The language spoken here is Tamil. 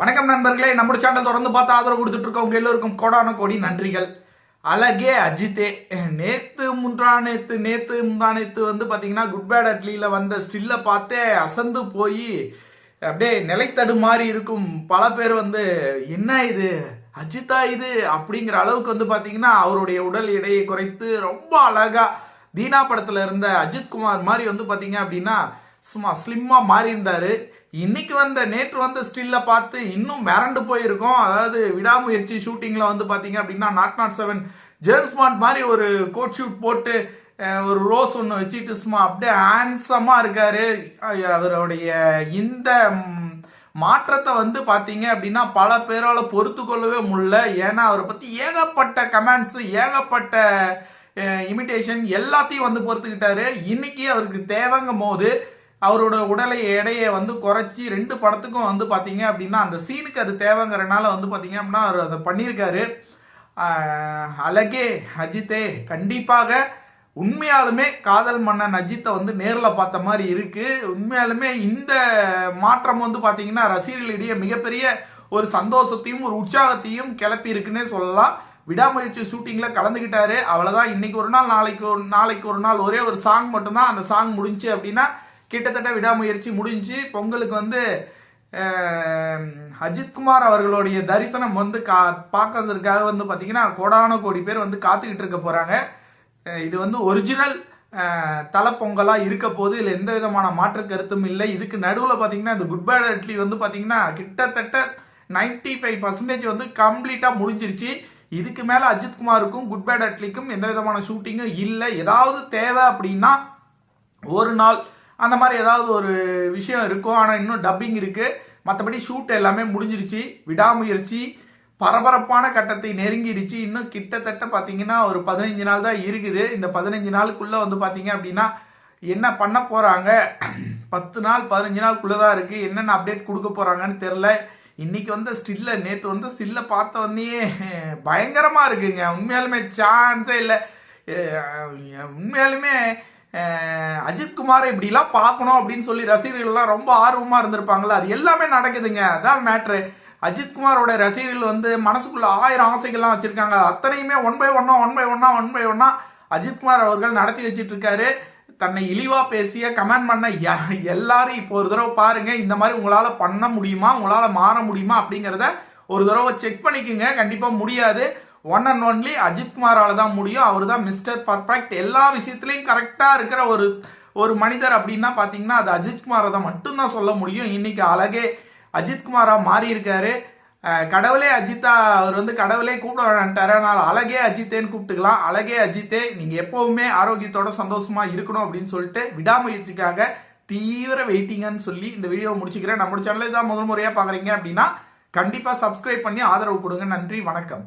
வணக்கம் நண்பர்களே நம்ம சேனல் தொடர்ந்து பார்த்து ஆதரவு கொடுத்துட்டு இருக்கோம். உங்க எல்லோருக்கும் கோடான கோடி நன்றிகள். அழகே அஜித்தே நேத்து முன்றா நேத்து நேத்து முந்தா நேத்து வந்து பாத்தீங்கன்னா குட் பேட் அட்லியில வந்த ஸ்டில்ல பார்த்தே அசந்து போய் அப்படியே நிலைத்தடு மாதிரி இருக்கும். பல பேர் வந்து என்ன இது? அஜித்தா இது? அப்படிங்கிற அளவுக்கு வந்து பாத்தீங்கன்னா அவருடைய உடல் எடையை குறைத்து ரொம்ப அழகா தீனா படத்துல இருந்த அஜித் குமார் மாதிரி வந்து பாத்தீங்க அப்படின்னா சும்மா ஸ்லிம்மா மாறி இருந்தாரு இன்னைக்கு வந்த நேற்று வந்த ஸ்டில்ல பார்த்து இன்னும் மிரண்டு போயிருக்கோம். அதாவது விடாமுயற்சி ஷூட்டிங்ல வந்து பாத்தீங்க அப்படின்னா not not seven James Bond மாதிரி ஒரு கோட் ஷூட் போட்டு ஒரு ரோஸ் ஒன்று வச்சுட்டு சும்மா அப்படியே ஹேண்ட்ஸமா இருக்காரு. அவருடைய இந்த மாற்றத்தை வந்து பாத்தீங்க அப்படின்னா பல பேரால பொறுத்து கொள்ளவே முடியல. ஏன்னா அவரை பத்தி ஏகப்பட்ட கமெண்ட்ஸ் ஏகப்பட்ட இமிட்டேஷன் எல்லாத்தையும் வந்து பொறுத்துக்கிட்டாரு. இன்னைக்கு அவருக்கு தேவைங்கும் போது அவரோட உடலை எடையை வந்து குறைச்சி ரெண்டு படத்துக்கும் வந்து பார்த்தீங்க அப்படின்னா அந்த சீனுக்கு அது தேவைங்கிறனால வந்து பார்த்தீங்க அப்படின்னா அவர் அதை பண்ணியிருக்காரு. அழகே அஜித்தே கண்டிப்பாக உண்மையாலுமே காதல் மன்னன் அஜித்தை வந்து நேரில் பார்த்த மாதிரி இருக்கு. உண்மையாலுமே இந்த மாற்றம் வந்து பார்த்தீங்கன்னா ரசிகர்களிடையே மிகப்பெரிய ஒரு சந்தோஷத்தையும் ஒரு உற்சாகத்தையும் கிளப்பி இருக்குன்னே சொல்லலாம். விடாமுயற்சி ஷூட்டிங்கில் கலந்துக்கிட்டாரு அவ்வளோதான் இன்னைக்கு ஒரு நாள் நாளைக்கு ஒரு நாளைக்கு ஒரு நாள் ஒரே ஒரு சாங் மட்டும்தான். அந்த சாங் முடிஞ்சு அப்படின்னா கிட்டத்தட்ட விடாமுயற்சி முடிஞ்சு பொங்கலுக்கு வந்து அஜித்குமார் அவர்களுடைய தரிசனம் வந்து கா பார்க்கறதுக்காக வந்து பார்த்தீங்கன்னா கோடான கோடி பேர் வந்து காத்துக்கிட்டு இருக்க போகிறாங்க இது வந்து ஒரிஜினல் தலைப்பொங்கலாக இருக்க போது இல்லை எந்த விதமான மாற்று கருத்தும் இல்லை. இதுக்கு நடுவில் பார்த்தீங்கன்னா இந்த குட் பேட் இட்லி வந்து பார்த்தீங்கன்னா கிட்டத்தட்ட 95% ஃபைவ் பர்சன்டேஜ் வந்து கம்ப்ளீட்டாக முடிஞ்சிருச்சு. இதுக்கு மேலே அஜித்குமாருக்கும் குட் பேட் அட்லிக்கும் எந்த விதமான ஷூட்டிங்கும் இல்லை. ஏதாவது தேவை அப்படின்னா ஒரு நாள் அந்த மாதிரி ஏதாவது ஒரு விஷயம் இருக்கும் ஆனால் இன்னும் டப்பிங் இருக்குது மற்றபடி ஷூட் எல்லாமே முடிஞ்சிருச்சு. விடாமுயற்சி. பரபரப்பான கட்டத்தை நெருங்கிடுச்சு இன்னும் கிட்டத்தட்ட பார்த்தீங்கன்னா ஒரு பதினஞ்சு நாள் தான் இருக்குது. இந்த பதினஞ்சு நாளுக்குள்ளே வந்து பார்த்தீங்க அப்படின்னா என்ன பண்ண போறாங்க? பத்து நாள் பதினஞ்சு நாளுக்குள்ளே தான் இருக்குது என்னென்ன அப்டேட் கொடுக்க போகிறாங்கன்னு தெரில இன்னைக்கு வந்து ஸ்டில்ல நேற்று வந்து ஸ்டில்ல பார்த்த உடனே பயங்கரமா இருக்குங்க. உண்மையாலுமே சான்ஸே இல்லை. உண்மையாலுமே அஜித்குமாரை இப்படிலாம் பார்க்கணும் அப்படின்னு சொல்லி ரசிகர்கள்லாம் ரொம்ப ஆர்வமாக இருந்திருப்பாங்கல்ல. அது எல்லாமே நடக்குதுங்க. அதான் மேட்ரு அஜித்குமாரோட ரசிகர்கள் வந்து மனசுக்குள்ள ஆயிரம் ஆசைகள்லாம் வச்சிருக்காங்க. அத்தனையுமே ஒன் பை ஒன்னா ஒன் பை ஒன்னா ஒன் பை ஒன்னா அஜித்குமார் அவர்கள் நடத்தி வச்சிட்டு இருக்காரு தன்னை இழிவா பேசிய கமெண்ட் பண்ண எல்லாரும் இப்போ ஒரு தடவை பாருங்க. இந்த மாதிரி உங்களால பண்ண முடியுமா? உங்களால மாற முடியுமா? அப்படிங்கிறத ஒரு தடவை செக் பண்ணிக்கோங்க. கண்டிப்பா முடியாது. ஒன் அண்ட் ஒன்லி அஜித் குமாரால தான் முடியும். அவர் தான் மிஸ்டர் பர்ஃபெக்ட் எல்லா விஷயத்திலையும் கரெக்டா இருக்கிற ஒரு ஒரு மனிதர் அப்படின்னா பாத்தீங்கன்னா அது அஜித் குமாரை தான் மட்டும்தான் சொல்ல முடியும். இன்னைக்கு அழகே அஜித் குமாரா மாறி இருக்காரு. கடவுளே அஜித்தா அவர் வந்து கடவுளே கூப்பிட வேண்டாரு அதனால அழகே அஜித்தேன்னு கூப்பிட்டுக்கலாம். அழகே அஜித்தே நீங்க எப்பவுமே ஆரோக்கியத்தோட சந்தோஷமா இருக்கணும் அப்படின்னு சொல்லிட்டு விடாமுயற்சிக்காக தீவிர வெயிட்டிங்கன்னு சொல்லி இந்த வீடியோவை முடிச்சுக்கிறேன். நம்ம சேனலை தான் முதல் முறையா பாக்குறீங்க அப்படின்னா கண்டிப்பா சப்ஸ்கிரைப் பண்ணி ஆதரவு கொடுங்க. நன்றி வணக்கம்.